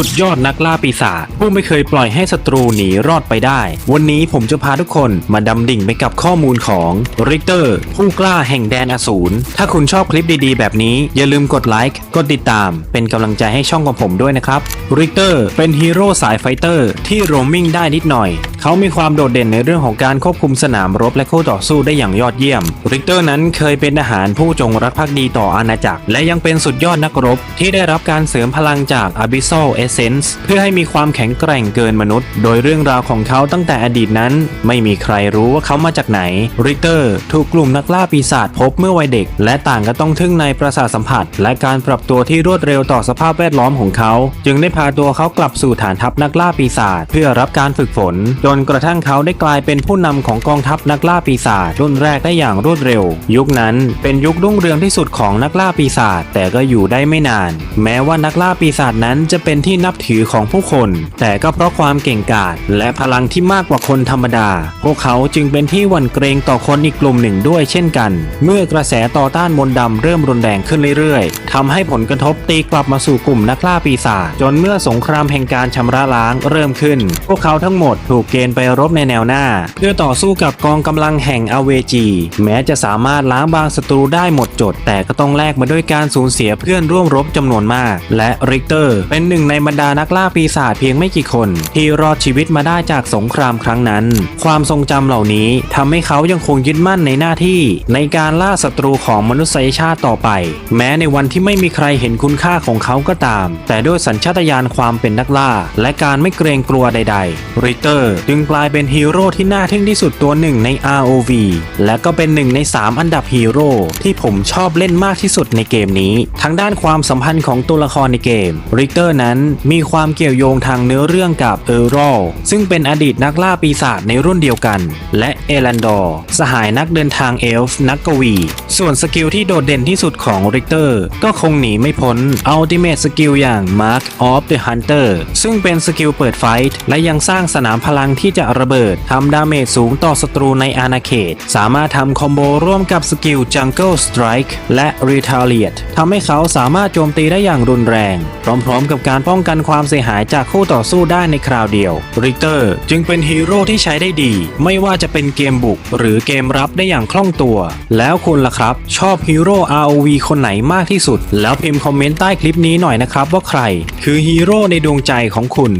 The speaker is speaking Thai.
สุดยอดนักล่าปีศาจผู้ไม่เคยปล่อยให้ศัตรูหนีรอดไปได้ วันนี้ผมจะพาทุกคนมาดำดิ่งไปกับข้อมูลของริกเตอร์ผู้กล้าแห่งแดนอสูรถ้าคุณชอบคลิปดีๆ แบบนี้ อย่าลืมกดไลค์กดติดตาม เป็นกำลังใจให้ช่องของผมด้วยนะครับริกเตอร์เป็นฮีโร่สายไฟเตอร์ที่โรมมิ่งได้นิดหน่อย เขามีความโดดเด่นในเรื่องของการควบคุมสนามรบและคู่ต่อสู้ได้อย่างยอดเยี่ยม ริกเตอร์นั้นเคยเป็นทหารผู้จงรักภักดีต่ออาณาจักร และยังเป็นสุดยอดนักรบ ที่ได้รับการเสริมพลังจาก Abyssal Essence เพื่อให้มีความแข็งแกร่งเกินมนุษย์ โดยเรื่องราวของเขาตั้งแต่อดีตนั้น ไม่มีใครรู้ว่าเขามาจากไหน ริกเตอร์ถูกกลุ่มนักล่าปีศาจพบเมื่อวัยเด็ก และต่างก็ต้องทึ่งในประสาทสัมผัส และการปรับตัวที่รวดเร็วต่อสภาพแวดล้อมของเขา จึงได้พาตัวเขากลับสู่ฐานทัพนักล่าปีศาจเพื่อรับการฝึกฝนจนกระทั่งเขาได้กลายเป็นผู้นำของกองทัพนักล่าปีศาจรุ่นแรกได้อย่างรวดเร็ว ยุคนั้นเป็นยุครุ่งเรืองที่สุดของนักล่าปีศาจแต่ก็อยู่ได้ไม่นาน แม้ว่านักล่าปีศาจนั้นจะเป็นที่นับถือของผู้คน แต่ก็เพราะความเก่งกาจและพลังที่มากกว่าคนธรรมดา พวกเขาจึงเป็นที่หวั่นเกรงต่อคนอีกกลุ่มหนึ่งด้วยเช่นกัน เมื่อกระแสต่อต้านมนต์ดำเริ่มรุนแรงขึ้นเรื่อยๆทำให้ผลกระทบตีกลับมาสู่กลุ่มนักล่าปีศาจจนเมื่อสงครามแห่งการชำระล้างเริ่มขึ้น พวกเขาทั้งหมดถูกเกณฑ์ไปรบในแนวหน้า เพื่อต่อสู้กับกองกำลังแห่งอเวจี แม้จะสามารถล้างบางศัตรูได้หมดจด แต่ก็ต้องแลกมาด้วยการสูญเสียเพื่อนร่วมรบจำนวนมาก และริกเตอร์ เป็นหนึ่งในบรรดานักล่าปีศาจเพียงไม่กี่คน ที่รอดชีวิตมาได้จากสงครามครั้งนั้น ความทรงจำเหล่านี้ทำให้เขายังคงยึดมั่นในหน้าที่ ในการล่าศัตรูของมนุษยชาติต่อไป แม้ในวันที่ไม่มีใครเห็นคุณค่าของเขาก็ตาม แต่ด้วยสัญชาตญาณความเป็นนักล่า และการไม่เกรงกลัวใดๆริกเตอร์จึงกลายเป็นฮีโร่ที่น่าทึ่งที่สุดตัวหนึ่งใน ROV และก็เป็นหนึ่งใน 3 อันดับฮีโร่ที่ผมชอบเล่นมากที่สุดในเกมนี้ ทั้งด้านความสัมพันธ์ของตัวละครในเกมริกเตอร์นั้นมีความเกี่ยวโยงทางเนื้อเรื่องกับเออร์รอลซึ่งเป็นอดีตนักล่าปีศาจในรุ่นเดียวกัน และเอลันดอร์สหายนักเดินทางเอลฟ์นักกวี ส่วนสกิลที่โดดเด่นที่สุดของริกเตอร์ก็คงหนีไม่พ้นอัลติเม e สกิลอย่าง Mark of the Hunter ซึ่งเป็นสกิลเปิดไฟท์และยังสร้างสนามพลังที่จะระเบิดทำดาเมจสูงต่อศัตรูในอาณาเขต สามารถทำคอมโบร่วมกับสกิล Jungle Strike และ Retaliate ทำให้เขาสามารถโจมตีได้อย่างรุนแรง พร้อมๆ กับการป้องกันความเสียหายจากคู่ต่อสู้ได้ในคราวเดียวริกเตอร์จึงเป็นฮีโร่ที่ใช้ได้ดี ไม่ว่าจะเป็นเกมบุก หรือเกมรับได้อย่างคล่องตัว แล้วคุณล่ะครับ ชอบฮีโร่ ROV คนไหนมากที่สุด แล้วพิมพ์คอมเมนต์ใต้คลิปนี้หน่อยนะครับว่าใคร คือฮีโร่ในดวงใจของคุณ